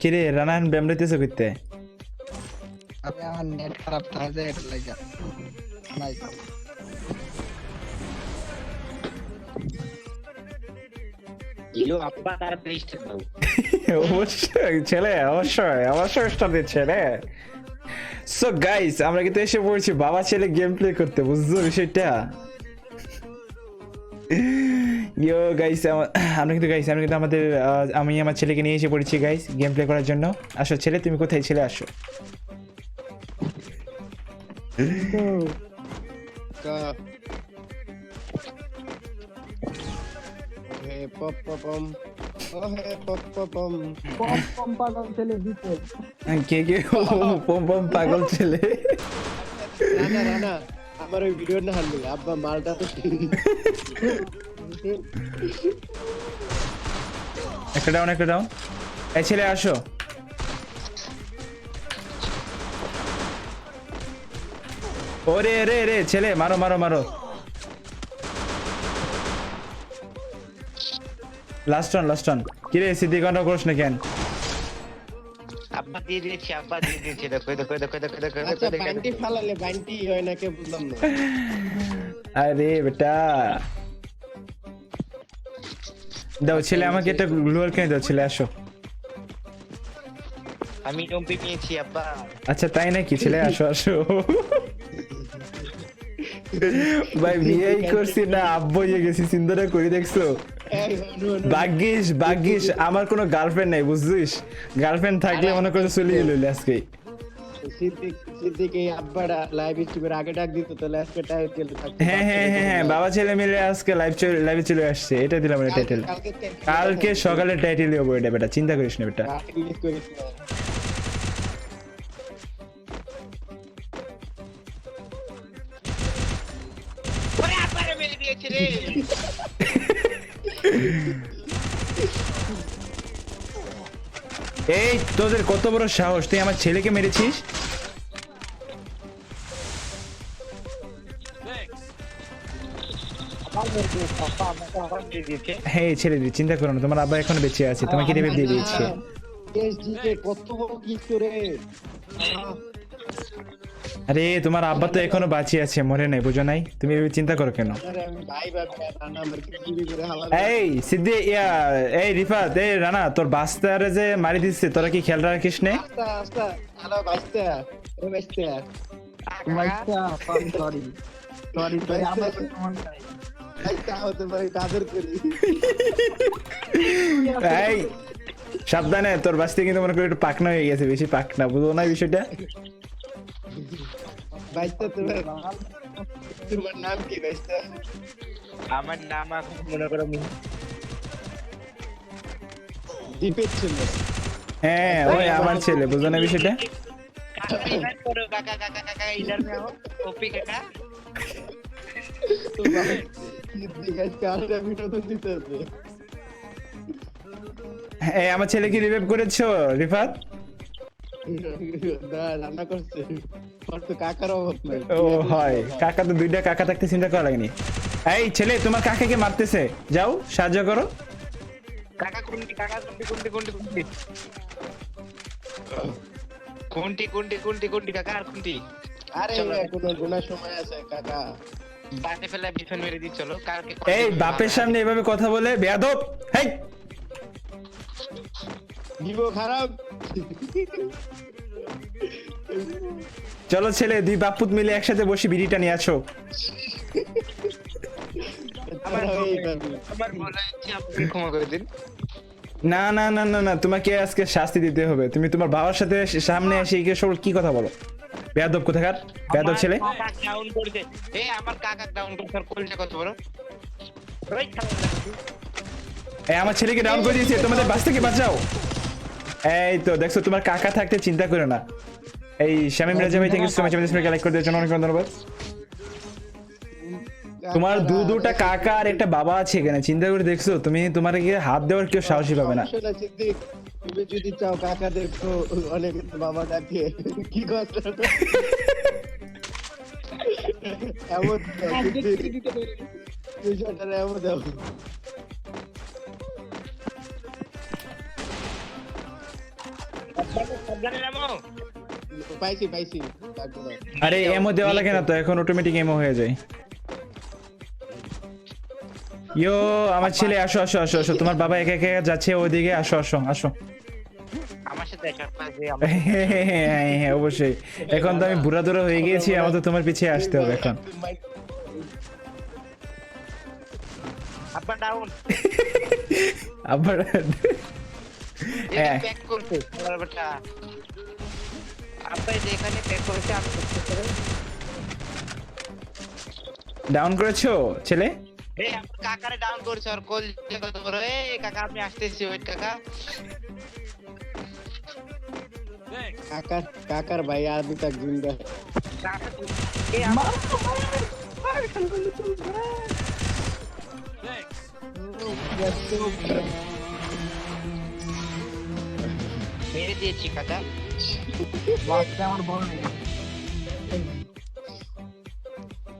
কিরে রানান ব্যামড়াইতেছে করতে আমি আমার নেট খারাপ থাকে যে এটা লাগা নাই। ইলো আব্বা তার লিস্ট দাও অবশ্যই ছেলে অবশ্যই অবশ্যই রে সো গাইস আমরা কিন্তু এসে পড়ছি বাবা ছেলে গেম প্লে করতে বুঝছ বিষয়টা? ইয়ো গাইস আমরা কিন্তু গাইস আমরা কিন্তু আমাদের আমি আমার ছেলেকে নিয়ে এসে পড়েছি গাইস গেম প্লে করার জন্য। আসো ছেলে তুমি কোথায়? ছেলে আসো। কে। কে পম পম পাগল ছেলে। না না না আমার ওই ভিডিও না আব্বা, মালটা তো একটা ডাউন একটা ডাউন এই ছেলে, আসো। ওরে, রে রে, ছেলে, মারো মারো মারো। লাস্ট অন লাস্ট অন কিরে সিদ্ধি কন্ট্রোল করিস না কেন? দিয়ে দিয়েছি আব্বা দিয়ে দিয়েছি। দেখো দেখো দেখো দেখো দেখো আচ্ছা বান্টি ফালালে বান্টি হয় না কে বুঝলাম না। আরে বেটা। দাও ছেলে আমাকে একটা গ্লোয়াল কিনে দাও ছেলে আসো। আমি টম্পি পেয়েছি আব্বা। আচ্ছা তাই নাকি? ছেলে আসো আসো। ভাই বিয়েই করছি না আব্বু হয়ে গেছি চিন্তাটা করে দেখছ? হনু ভাগ্যিস ভাগ্যিস আমার কোনো গার্লফ্রেন্ড নাই বুঝছিস? গার্লফ্রেন্ড থাকলে মনে করে চলে গেল আজকে। গেল হ্যাঁ হ্যাঁ হ্যাঁ হ্যাঁ বাবা ছেলে মিলে আজকে লাইভ লাইভে চলে আসছে এটা দিলাম এটা টাইটেল কালকে সকালে টাইটেল হব এটা বেটা চিন্তা করিস না বেটা। মেরে দিয়েছে রে। এই, তোদের কত বড় সাহস? তুই আমার ছেলেকে মেরেছিস? হ্যাঁ ছেড়ে দিই চিন্তা করো না, তোমার আব্বা এখন বেঁচে আছে, তোমাকে রেবে দিয়ে দিয়েছে। কত কি করে আরে, তোমার আব্বা তো এখনও বাঁচিয়ে আছে মনে নাই, বুঝো নাই? তুমি চিন্তা করো কেন? এই, সিদ্ধি, ইয়া, এই রিফাত, এই রানা, তোর বাস্তারে যে মারি দিচ্ছে তোরা কি খেয়াল রাখিস নে? সাবধানে, তোর বাস্তি কিন্তু মনে করি একটু পাকনা হয়ে গেছে, বেশি পাকনা বুঝো না বিষয়টা? তোমার তোমার নাম কি আমার নাম এখন মনে করো দীপের ছেলে। হ্যাঁ আচ্ছা, ওই আমার ছেলে বুঝো না বিষয়টা? আমার ছেলে কি রিভাইভ করেছ রিফাত? রান্না করছে। ও হয় কাকা তো দুইটা কাকা থাকতে চিন্তা করা লাগেনি। এই ছেলে তোমার কাকাকে মারতেছে। যাও সাহায্য করো। কাকা কোনটি কাকা কোনটি কোনটি কোনটি কোনটি কোনটি কোনটি কোনটি কোনটি কাকা আর কোনটি আরে কোনো গুনার সময় আছে কাকা। বাতে ফেলা বিছন মেরে দি চলো। কালকে এই বাপের সামনে এভাবে কথা বলে বেয়াদব। হেই! দিব খারাপ। চলো ছেলে দুই বাপুত মিলে একসাথে বসে বিড়িটা নিয়ে দিন? না না না না না তোমাকে আজকে শাস্তি দিতে হবে। তুমি তোমার বাবার সাথে সামনে এসে কি সব কি কথা বলো? বেয়াদব কোথাকার? বেয়াদব ছেলে? ডাউন করেছে। এই আমার কাকা ডাউন করেছে আর কত বড় এই আমার ছেলেকে ডাউন করে দিয়েছে তোমাদের বাস থেকে বাঁচাও। এই তো দেখছ তোমার কাকা থাকতে চিন্তা করো না। এই শামিম রাজা ভাই থেকে তোমার চ্যানেল লাইক করে দেওয়ার জন্য অনেক অনেক ধন্যবাদ। তোমার দু দুটা কাকা আর একটা বাবা আছে এখানে চিন্তা করে দেখছ তুমি তোমার গিয়ে হাত দেওয়ার কেউ সাহসী পাবে না। তুমি যদি চাও কাকা দেখো অনেক বাবা ডাকে কি কথা এমন দাও সাবধানে পাইছি পাইছি। আরে এমও দেওয়া লাগে না তো এখন অটোমেটিক এমও হয়ে যায়। ইয়ো আমার ছেলে আসো আসো আসো আসো। তোমার বাবা একা একা যাচ্ছে ওইদিকে আসো আসো আসো। আমার হ্যাঁ হ্যাঁ অবশ্যই। এখন তো আমি বুড়া দুরা হয়ে গিয়েছি আমার তো তোমার পিছিয়ে আসতে হবে এখন। আবার হ্যাঁ। প্যাক করতে খেলার বেটা আপনার যে এখানে প্যাক করেছে আমি করতে করে ডাউন করেছ ছেলে? এই আমার কাকারে ডাউন করেছে আর কল কত বড় এই কাকা আপনি আসতেছি ওয়েট কাকা। কাকার কাকার ভাই আবি তাক জিন্দা। এই আমার মেরে দিয়েছি কাকা। বাসটা আমার বড় নেই